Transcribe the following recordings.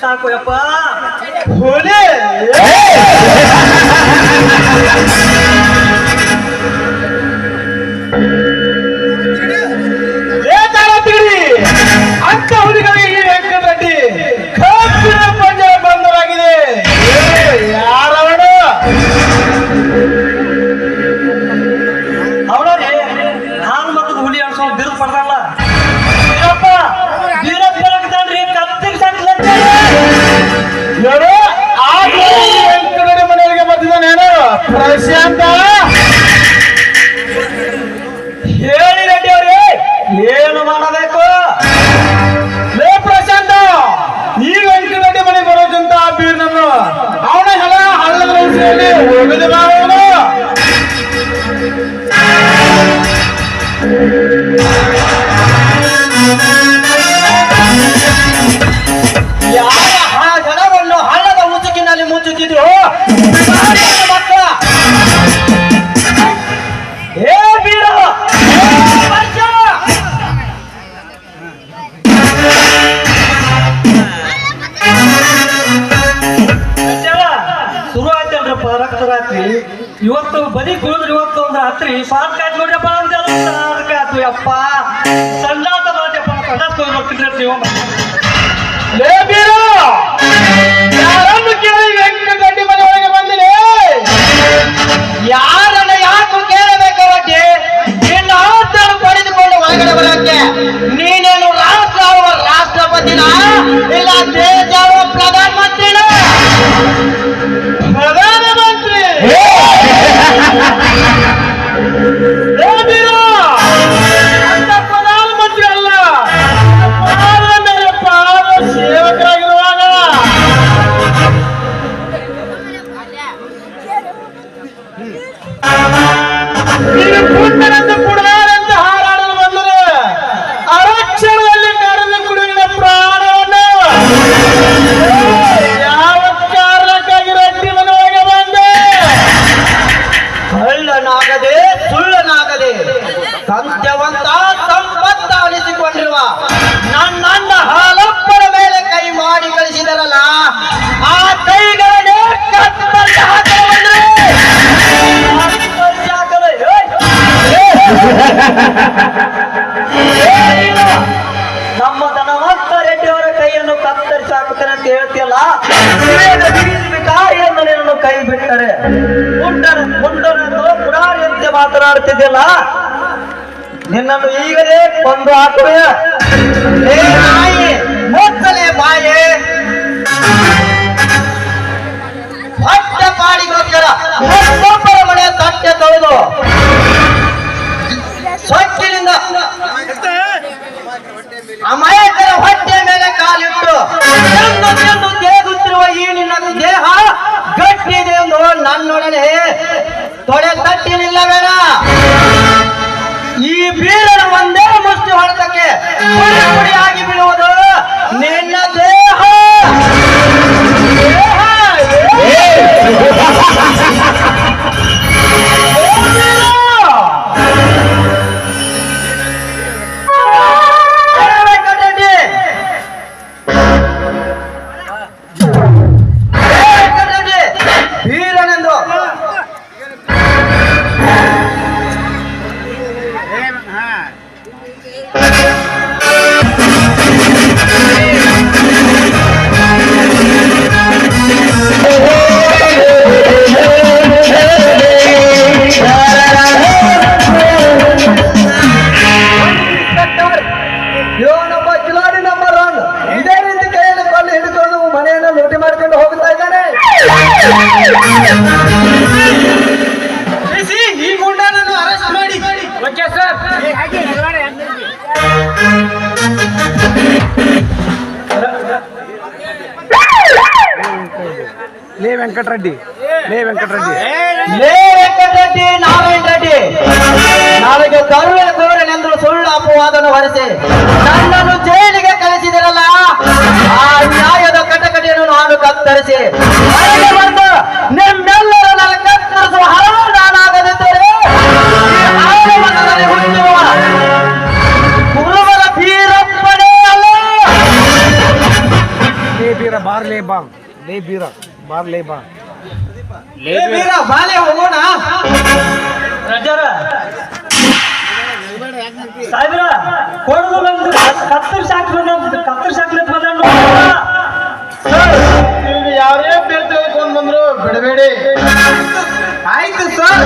ಸಾಕು ಯಪ್ಪ. 海鲜刀。ಇವತ್ತು ಬದಿ ಕುಳಿದ್ರೆ ಇವತ್ತು ಒಂದು ರಾತ್ರಿ ಸಾರ್ಕ ಆಯ್ತು ನೋಡ್ರಪ್ಪ ಅಂತ ಸಾರ್ಕ ಆಯ್ತು ಅಪ್ಪ ಸಂಜಾತ ಮಾತಪ್ಪ ಕಡಸ್ ಕೇಳಿ ಮನೆ ಒಳಗೆ ಯಾರನ್ನ ನಿನ್ನ ನೀನೇನು ಸುಳ್ಳನಾಗದೆ ಸುಳ್ಳನಾಗದೆ ಸತ್ಯವಂತ ಮಾತನಾಡ್ತಿದ್ದಿಲ್ಲ ನಿನ್ನನ್ನು ಈಗಲೇ ಕೊಂದು ಹಾಕುವೆ ನಾಯಿ ಮೊತ್ತಲೆ ಬಾಯೆ. ಪಟ್ಟ ಪಾಡಿಗೋಸ್ಕರ ಮತ್ತೊಬ್ಬರ ಮನೆ ತಟ್ಟೆ ತೊಳೆದು. ಸ್ವಚ್ಛದಿಂದ ಅಮಾಯಕರ ಹೊಟ್ಟೆ ಮೇಲೆ ಕಾಲಿಟ್ಟು. ಲೇ ವೆಂಕಟರೆಡ್ಡಿ. ಲೇ ವೆಂಕಟರೆಡ್ಡಿ. ಲೇ ವೆಂಕಟರೆಡ್ಡಿ ನಾರಾಯಣ ರೆಡ್ಡಿ. ನಾಳೆಗೆ ಕರುಳೆ ಕೋರನೆಂದು ಸುಳ್ಳು ಅಪವಾದನ ಹೊರಿಸಿ ನನ್ನನ್ನು ಜೈಲಿಗೆ ಕಳಿಸಿದಿರಲ್ಲ ಆ ನ್ಯಾಯದ ಕಟಕಟಿಯನ್ನು ನಾನು ಕತ್ತರಿಸಿ ಬಂದು ಕತ್ತರಿಸುವ ನಾನಾಗದಿದ್ದರೆ ಹುಟ್ಟುವ ವೀರಪ್ಪನೇ ಅಲ್ಲ. ಲೇ ಬೀರ ಬಾರ್ ಲೇ ಬಾ ಲೇ ಬೀರ. ಬಾರ್ ಲೇ ಬಾ. ವೀರ ಬಾಲೆ ಹೋಗೋಣ. ರಜಾರ. ಸಾಹೇಬ್ರ ಕೊಡದು ನಂದು ಕತ್ತರ್ ಶಾಕ್ ಬಂದ ಕತ್ತರ್ ಶಾಕ್ಲತ್ ಬಂದ ಇಲ್ಲಿ ಯಾರೇ ಬೇರೆ ತೆಗೆದುಕೊಂಡು ಬಂದ್ರು ಬಿಡಬೇಡಿ. ಆಯ್ತು ಸರ್.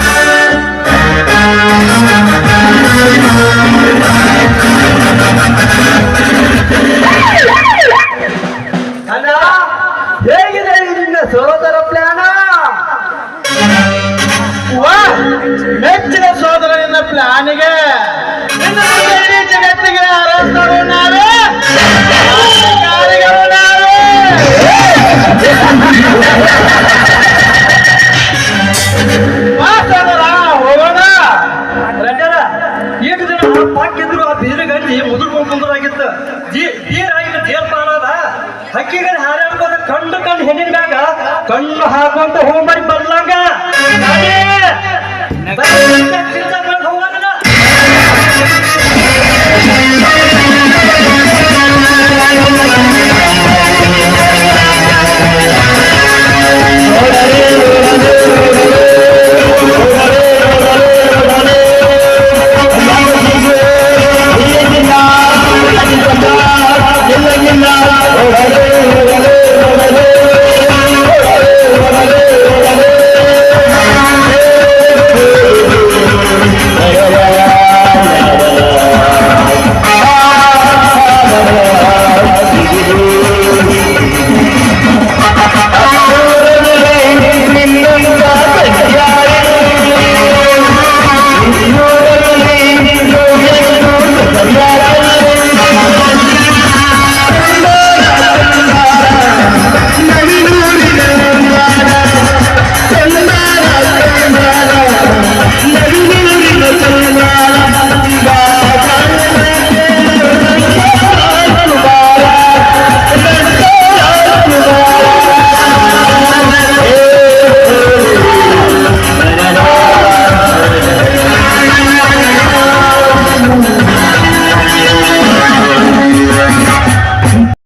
ಕಣ್ಣು ಹಾಕುವಂತ ಹೋಗ್ಬಾರಿ ಬರ್ಲಂಗ ನಾನೇ ಬರೀ ಚಿಂತೆ